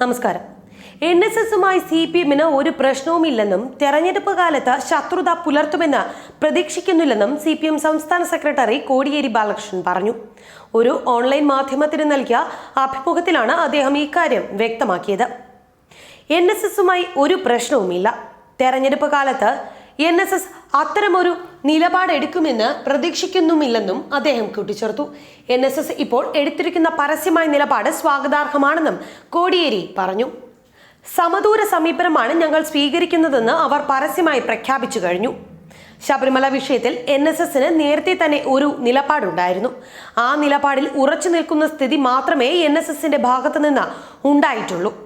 നമസ്കാരം. N S എസുമായി C P എമ്മിന് ഒരു പ്രശ്നവുമില്ലെന്നും തെരഞ്ഞെടുപ്പ് കാലത്ത് ശത്രുത പുലർത്തുമെന്ന് പ്രതീക്ഷിക്കുന്നില്ലെന്നും സി പി എം സംസ്ഥാന സെക്രട്ടറി കോടിയേരി ബാലകൃഷ്ണൻ പറഞ്ഞു. ഒരു ഓൺലൈൻ മാധ്യമത്തിന് നൽകിയ അഭിമുഖത്തിലാണ് അദ്ദേഹം ഇക്കാര്യം വ്യക്തമാക്കിയത്. എൻ എസ് എസുമായി ഒരു പ്രശ്നവുമില്ല. തെരഞ്ഞെടുപ്പ് കാലത്ത് എൻ എസ് എസ് അത്തരമൊരു നിലപാടെടുക്കുമെന്ന് പ്രതീക്ഷിക്കുന്നുമില്ലെന്നും അദ്ദേഹം കൂട്ടിച്ചേർത്തു. എൻ എസ് എസ് ഇപ്പോൾ എടുത്തിരിക്കുന്ന പരസ്യമായ നിലപാട് സ്വാഗതാർഹമാണെന്നും കോടിയേരി പറഞ്ഞു. സമദൂര സമീപനമാണ് ഞങ്ങൾ സ്വീകരിക്കുന്നതെന്ന് അവർ പരസ്യമായി പ്രഖ്യാപിച്ചു കഴിഞ്ഞു. ശബരിമല വിഷയത്തിൽ എൻ എസ് എസിന് നേരത്തെ തന്നെ ഒരു നിലപാടുണ്ടായിരുന്നു. ആ നിലപാടിൽ ഉറച്ചു നിൽക്കുന്ന സ്ഥിതി മാത്രമേ എൻ എസ് എസിന്റെ ഭാഗത്തു നിന്ന് ഉണ്ടായിട്ടുള്ളൂ.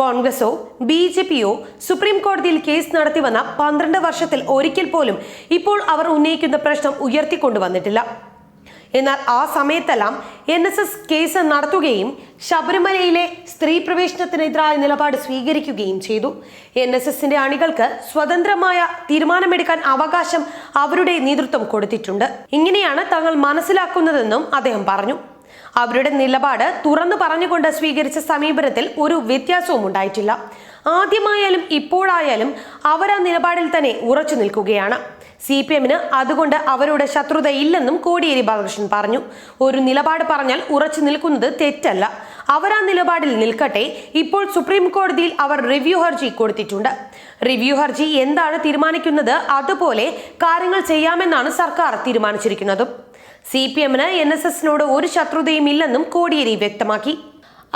കോൺഗ്രസോ ബി ജെ പിയോ സുപ്രീം കോടതിയിൽ കേസ് നടത്തി വന്ന പന്ത്രണ്ട് വർഷത്തിൽ ഒരിക്കൽ പോലും ഇപ്പോൾ അവർ ഉന്നയിക്കുന്ന പ്രശ്നം ഉയർത്തിക്കൊണ്ടുവന്നിട്ടില്ല എന്നാൽ ആ സമയത്തെല്ലാം എൻ എസ് എസ് കേസ് നടത്തുകയും ശബരിമലയിലെ സ്ത്രീ പ്രവേശനത്തിനെതിരായ നിലപാട് സ്വീകരിക്കുകയും ചെയ്തു. എൻ എസ് എസിന്റെ അണികൾക്ക് സ്വതന്ത്രമായ തീരുമാനമെടുക്കാൻ അവകാശം അവരുടെ നേതൃത്വം കൊടുത്തിട്ടുണ്ട്. ഇങ്ങനെയാണ് തങ്ങൾ മനസ്സിലാക്കുന്നതെന്നും അദ്ദേഹം പറഞ്ഞു. അവരുടെ നിലപാട് തുറന്നു പറഞ്ഞുകൊണ്ട് സ്വീകരിച്ച സമീപനത്തിൽ ഒരു വ്യത്യാസവും ഉണ്ടായിട്ടില്ല. ആദ്യമായാലും ഇപ്പോഴായാലും അവർ ആ നിലപാടിൽ തന്നെ ഉറച്ചു നിൽക്കുകയാണ്. സി പി എമ്മിന് അതുകൊണ്ട് അവരുടെ ശത്രുത ഇല്ലെന്നും കോടിയേരി ബാലകൃഷ്ണൻ പറഞ്ഞു. ഒരു നിലപാട് പറഞ്ഞാൽ ഉറച്ചു നിൽക്കുന്നത് തെറ്റല്ല. അവർ ആ നിലപാടിൽ നിൽക്കട്ടെ. ഇപ്പോൾ സുപ്രീം കോടതിയിൽ അവർ റിവ്യൂ ഹർജി കൊടുത്തിട്ടുണ്ട്. റിവ്യൂ ഹർജി എന്താണ് തീരുമാനിക്കുന്നത്? അതുപോലെ കാര്യങ്ങൾ ചെയ്യാമെന്നാണ് സർക്കാർ തീരുമാനിച്ചിരിക്കുന്നതും. സി പി എമ്മിന് എൻ എസ് എസിനോട് ഒരു ശത്രുതയും ഇല്ലെന്നും കോടിയേരി വ്യക്തമാക്കി.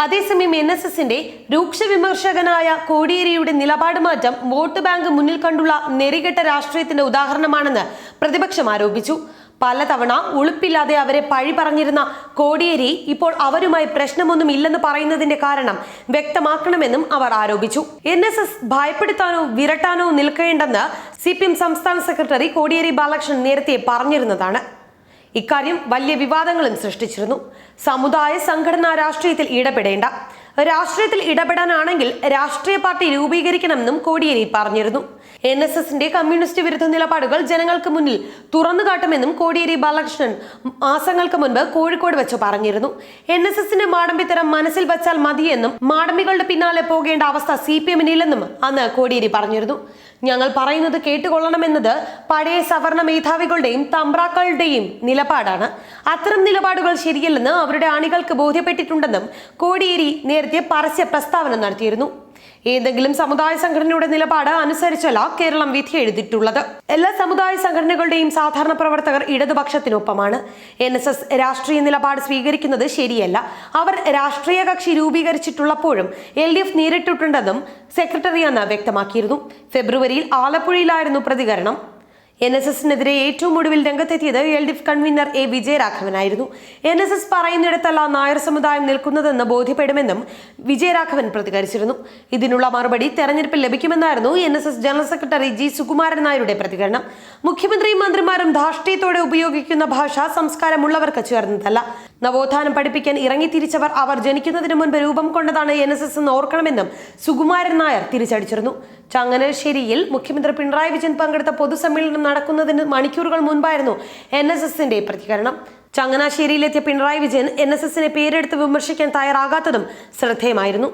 അതേസമയം എൻ എസ് എസിന്റെ രൂക്ഷ വിമർശകനായ കോടിയേരിയുടെ നിലപാട് മാറ്റം വോട്ട് ബാങ്ക് മുന്നിൽ കണ്ടുള്ള നെറികെട്ട രാഷ്ട്രീയത്തിന്റെ ഉദാഹരണമാണെന്ന് പ്രതിപക്ഷം ആരോപിച്ചു. പലതവണ ഉളുപ്പില്ലാതെ അവരെ പഴി പറഞ്ഞിരുന്ന കോടിയേരി ഇപ്പോൾ അവരുമായി പ്രശ്നമൊന്നും ഇല്ലെന്ന് പറയുന്നതിന്റെ കാരണം വ്യക്തമാക്കണമെന്നും അവർ ആരോപിച്ചു. എൻ എസ് എസ് ഭയപ്പെടുത്താനോ വിരട്ടാനോ നിൽക്കേണ്ടെന്ന് സി പി എം സംസ്ഥാന സെക്രട്ടറി കോടിയേരി ബാലകൃഷ്ണൻ നേരത്തെ പറഞ്ഞിരുന്നതാണ്. ഇക്കാര്യം വലിയ വിവാദങ്ങളും സൃഷ്ടിച്ചിരുന്നു. സമുദായ സംഘടനാ രാഷ്ട്രീയത്തിൽ ഇടപെടേണ്ട. രാഷ്ട്രീയത്തിൽ ഇടപെടാനാണെങ്കിൽ രാഷ്ട്രീയ പാർട്ടി രൂപീകരിക്കണമെന്നും കോടിയേരി പറഞ്ഞിരുന്നു. എൻ എസ് എസിന്റെ കമ്മ്യൂണിസ്റ്റ് വിരുദ്ധ നിലപാടുകൾ ജനങ്ങൾക്ക് മുന്നിൽ തുറന്നു കാട്ടുമെന്നും കോടിയേരി ബാലകൃഷ്ണൻ മാസങ്ങൾക്ക് മുൻപ് കോഴിക്കോട് വെച്ച് പറഞ്ഞിരുന്നു. എൻ എസ് എസിന്റെ മാടമ്പിത്തരം മനസ്സിൽ വച്ചാൽ മതിയെന്നും മാടമ്പികളുടെ പിന്നാലെ പോകേണ്ട അവസ്ഥ സി പി എമ്മിനില്ലെന്നും അന്ന് കോടിയേരി പറഞ്ഞിരുന്നു. ഞങ്ങൾ പറയുന്നത് കേട്ടുകൊള്ളണമെന്നത് പഴയ സവർണ മേധാവികളുടെയും തമ്പ്രാക്കളുടെയും നിലപാടാണ്. അത്തരം നിലപാടുകൾ ശരിയല്ലെന്ന് അവരുടെ അണികൾക്ക് ബോധ്യപ്പെട്ടിട്ടുണ്ടെന്നും കോടിയേരി നേരത്തെ പരസ്യ പ്രസ്താവന നടത്തിയിരുന്നു. ഏതെങ്കിലും സമുദായ സംഘടനയുടെ നിലപാട് അനുസരിച്ചല്ല കേരളം വിധി എഴുതിയിട്ടുള്ളത്. എല്ലാ സമുദായ സംഘടനകളുടെയും സാധാരണ പ്രവർത്തകർ ഇടതുപക്ഷത്തിനൊപ്പമാണ്. എൻ എസ് എസ് രാഷ്ട്രീയ നിലപാട് സ്വീകരിക്കുന്നത് ശരിയല്ല. അവർ രാഷ്ട്രീയ കക്ഷി രൂപീകരിച്ചിട്ടുള്ളപ്പോഴും എൽ ഡി എഫ് നേരിട്ടിട്ടുണ്ടെന്നും സെക്രട്ടറി അന്ന് വ്യക്തമാക്കിയിരുന്നു. ഫെബ്രുവരിയിൽ ആലപ്പുഴയിലായിരുന്നു പ്രതികരണം. എൻ എസ് എസിനെതിരെ ഏറ്റവും ഒടുവിൽ രംഗത്തെത്തിയത് L D F convener A വിജയരാഘവനായിരുന്നു. N S S പറയുന്നിടത്തല്ല നായർ സമുദായം നിൽക്കുന്നതെന്ന് ബോധ്യപ്പെടുമെന്നും വിജയരാഘവൻ പ്രതികരിച്ചിരുന്നു. ഇതിനുള്ള മറുപടി തെരഞ്ഞെടുപ്പിൽ ലഭിക്കുമെന്നായിരുന്നു N S S general secretary G Sukumaran നായരുടെ പ്രതികരണം. മുഖ്യമന്ത്രിയും മന്ത്രിമാരും ധാർഷ്ട്യത്തോടെ ഉപയോഗിക്കുന്ന ഭാഷ സംസ്കാരമുള്ളവർക്ക് ചേർന്നതല്ല. നവോത്ഥാനം പഠിപ്പിക്കാൻ ഇറങ്ങിത്തിരിച്ചവർ അവർ ജനിക്കുന്നതിന് മുൻപ് രൂപം കൊണ്ടതാണ് എൻ എസ് എസ് എന്ന് ഓർക്കണമെന്നും സുകുമാരൻ നായർ തിരിച്ചടിച്ചിരുന്നു. ചങ്ങനാശ്ശേരിയിൽ മുഖ്യമന്ത്രി പിണറായി വിജയൻ പങ്കെടുത്ത പൊതുസമ്മേളനം നടക്കുന്നതിന് മണിക്കൂറുകൾ മുൻപായിരുന്നു എൻ എസ് എസിന്റെ പ്രതികരണം. ചങ്ങനാശ്ശേരിയിലെത്തിയ പിണറായി വിജയൻ എൻ എസ് എസിനെ പേരെടുത്ത് വിമർശിക്കാൻ തയ്യാറാകാത്തതും ശ്രദ്ധേയമായിരുന്നു.